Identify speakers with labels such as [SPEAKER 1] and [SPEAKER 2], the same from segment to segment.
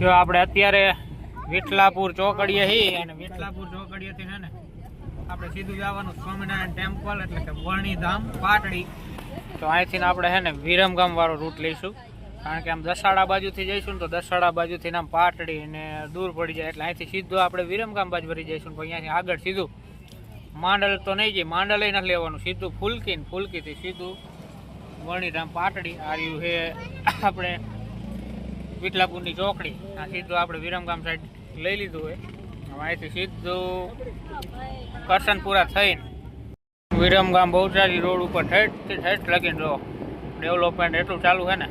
[SPEAKER 1] જો આપણે અત્યારે વિઠલાપુર ચોકડીએ છીએ અને વિઠલાપુર ચોકડીએથી છે ને આપણે સીધું જવાનું સ્વામિનારાયણ ટેમ્પલ એટલે કે વરણીધામ પાટડી. તો અહીંથી આપણે છે ને વિરમગામ વાળો રૂટ લઈશું. કારણ કે આમ દસાડા બાજુથી જઈશું ને તો દસાડા બાજુથી આમ પાટડી ને દૂર પડી જાય એટલે અહીંથી સીધું આપણે વિરમગામ બાજુ ભરી જઈશું પણ અહીંયાથી આગળ સીધું માંડલ તો નહીં જઈએ માંડલ નથી લેવાનું, સીધું ફૂલકી ને ફૂલકીથી સીધું વરણીધામ પાટડી. આર્યું હે આપણે વિટલાપુરની ચોકડી. આ સીધું આપણે વિરમગામ સાઈડ લઈ લીધું હોય. અહીંથી સીધું કરશનપુરા થઈને વિરમગામ બહુચારી રોડ ઉપર ઠેઠથી ઠેઠ લગીને જો ડેવલપમેન્ટ એટલું ચાલુ છે ને.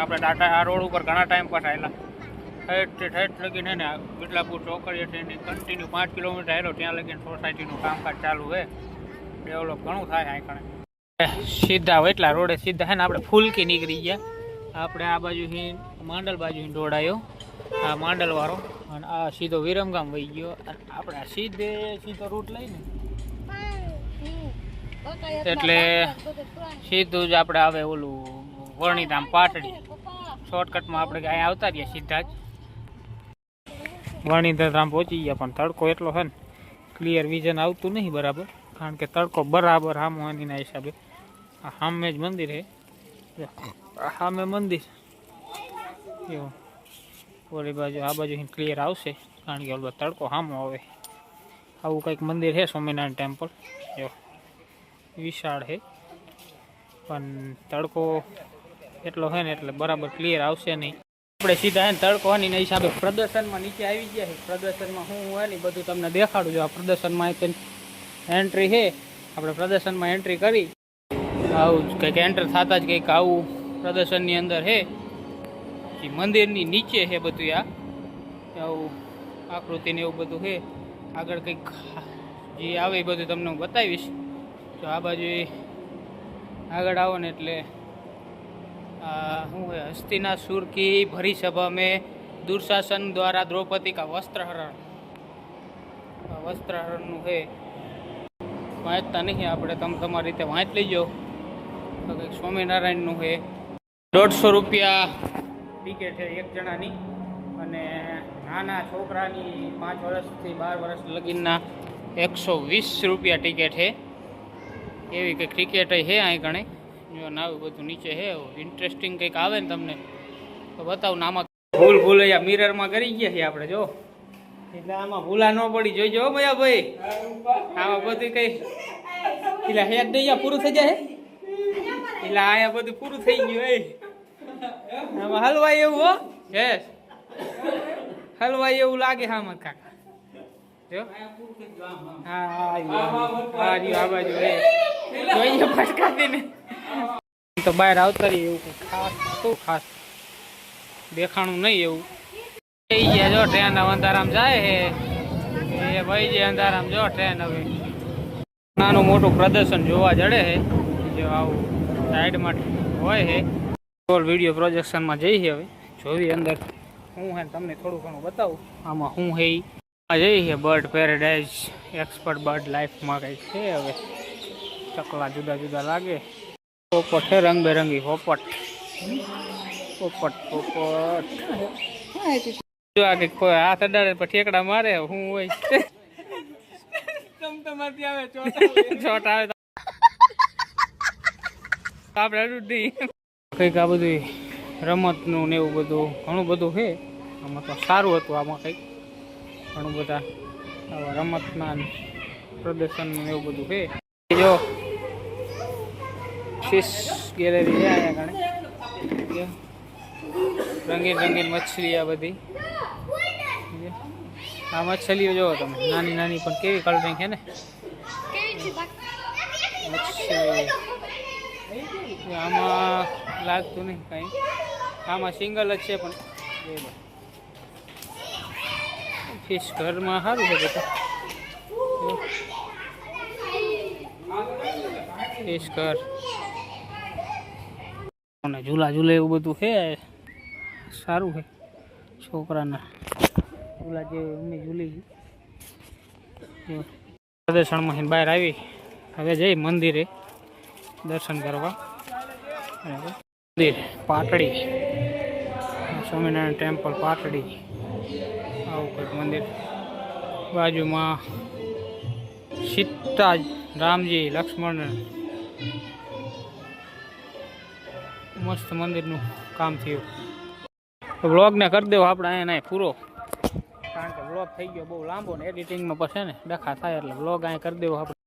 [SPEAKER 1] આપણે આ રોડ ઉપર ઘણા ટાઈમ પસાયેલા આવેલા ઠેઠ લગીને ને વિઠલાપુર ચોકડી એની કન્ટિન્યુ પાંચ કિલોમીટર હેલો ત્યાં લગીને સોસાયટીનું કામકાજ ચાલુ છે. ડેવલપ ઘણું થાય અહીં સીધા એટલા રોડે સીધા હે ને, આપણે ફૂલકી નીકળી ગયા. આપણે આ બાજુ માંડલ બાજુ દોડાયો. આ માંડલ વાળો. અને આ સીધો વિરમગામ વહી ગયો. અને આપણે આ સીધે સીધો રૂટ લઈને એટલે સીધું જ આપણે આવે ઓલું વરણીધામ પાટડી. શોર્ટકટમાં આપણે અહીંયા આવતા રહ્યા સીધા જ. વરણીધામ પહોંચી ગયા પણ તડકો એટલો છે ને ક્લિયર વિઝન આવતું નહીં બરાબર. કારણ કે તડકો બરાબર સામો એના હિસાબે. આ સામે જ મંદિર છે. જો, આ સામે મંદિર. એવું ઓલી બાજુ, આ બાજુ ક્લિયર આવશે. કારણ કે ઓલો તડકો સામો આવે. આવું કંઈક મંદિર છે સ્વામિનારાયણ ટેમ્પલ. જો, વિશાળ છે. પણ તડકો એટલો છે ને એટલે બરાબર ક્લિયર આવશે નહીં. આપણે સીધા હે ને તડકો હોય ને હિસાબે પ્રદર્શનમાં નીચે આવી ગયા છે. પ્રદર્શનમાં શું હોય ને બધું તમને દેખાડું છું. આ પ્રદર્શનમાં એન્ટ્રી છે. આપણે પ્રદર્શનમાં એન્ટ્રી કરી. આવું કંઈક એન્ટર થતા જ કંઈક આવું પ્રદર્શનની અંદર છે એ મંદિરની નીચે છે બધું આ. આવું આકૃતિને એવું બધું છે આગળ કંઈક જે આવે એ બધું તમને હું બતાવીશ. તો આ બાજુ આગળ આવો ને એટલે આ શું હોય હસ્તિના સુર ભરી સભા મેં દુર્શાસન દ્વારા દ્રૌપદી કા વસ્ત્રહરણ. વસ્ત્રહરણનું છે વાંચતા નહીં આપણે, તમે તમારી રીતે વાંચ લઈ લેજો કંઈક સ્વામિનારાયણનું છે દોઢસો રૂપિયા. ટિકિટ છે એક જણાની. અને નાના છોકરાની પાંચ વર્ષથી બાર વર્ષ લગીનના એકસો વીસ રૂપિયા ટિકિટ છે. એવી કંઈક ટિકિટ છે અહીં ગણે. જો નાવું બધું નીચે છે ઇન્ટરેસ્ટિંગ કંઈક આવે ને તમને, તો બતાવું ને આમાં ભૂલ ભૂલ અહીંયા મિરરમાં કરી ગયા છીએ આપણે, જો. એટલે આમાં ભૂલા ન પડી. જોઈજો ભયા ભાઈ આમાં બધું કંઈ. એટલે હેડ નહીં પૂરું થઈ જાય એટલે અહીંયા બધું પૂરું થઈ ગયું, એ. આમાં હલવાય એવું હો? યસ હલવાય એવું લાગે આમાં કાકા. જો. હા હા. આ બાજુ જોઈએ ફટકાતી ને તો બહાર આવતા રહીએ એવું કંઈ ખાસ શું ખાસ? દેખાણું નહીં એવું. ગયા જો ટ્રેન અંધારામ જાય હે એ ભાઈ જે અંધારામ જો ટ્રેન હવે. નાનું મોટું પ્રદર્શન જોવા જડે છે. જો આવું સાઈડમાં હોય છે. ઓલ વીડિયો પ્રોજેક્શનમાં જઈએ હવે. જોવી અંદર. હું હે તમને થોડું ઘણું બતાવું. આમાં હું હે. આ જઈએ બર્ડ પેરેડાઇઝ એક્સપર્ટ બર્ડ લાઈફમાં કંઈક છે હવે. ચકલા જુદા જુદા લાગે. પોપટ છે રંગબેરંગી પોપટ. પોપટ પોપટ. જો આ કંઈક કોઈ હાથ અડાડે પર ઠેકડા મારે હું હોય. ચોટ આવે આપડે આપણે અડું નહીં. કંઈક આ બધું રમતનું ને એવું બધું ઘણું બધું છે. આમાં તો સારું હતું આમાં કંઈક. ઘણું બધા રમતના પ્રદર્શનનું ને એવું બધું છે. જો ફિશ ગેલેરી છે અહીંયા કારણે રંગીન રંગીન મછલી આ બધી. આ મછલીઓ જોવો તમે નાની નાની પણ કેવી કલરિંગ છે ને? મચ્છી આમાં લાગતું નહીં કંઈ. આમાં સિંગલ જ છે પણ. ફિશ ઘરમાં સારું છે બધું. ફિશ ઘર. અને ઝૂલા ઝૂલે એવું બધું છે. સારું છે છોકરાના. ઝૂલા જે અમે ઝૂલી. જો. પ્રદર્શનમાંથી બહાર આવી. હવે જઈ મંદિરે. દર્શન કરવા. મંદિર. પાટડી. સ્વામિનારાયણ ટેમ્પલ પાટડી. આવું કંઈક મંદિર. બાજુમાં સીતા રામજી લક્ષ્મણ મસ્ત મંદિરનું કામ થયું. બ્લોગને કરી દેવો આપણે અહીંયા નહીં પૂરો. કારણ કે બ્લોગ થઈ ગયો બહુ લાંબો ને એડિટિંગમાં પછી ને ડખા થાય એટલે બ્લોગ અહીંયા કરી દેવો આપણે.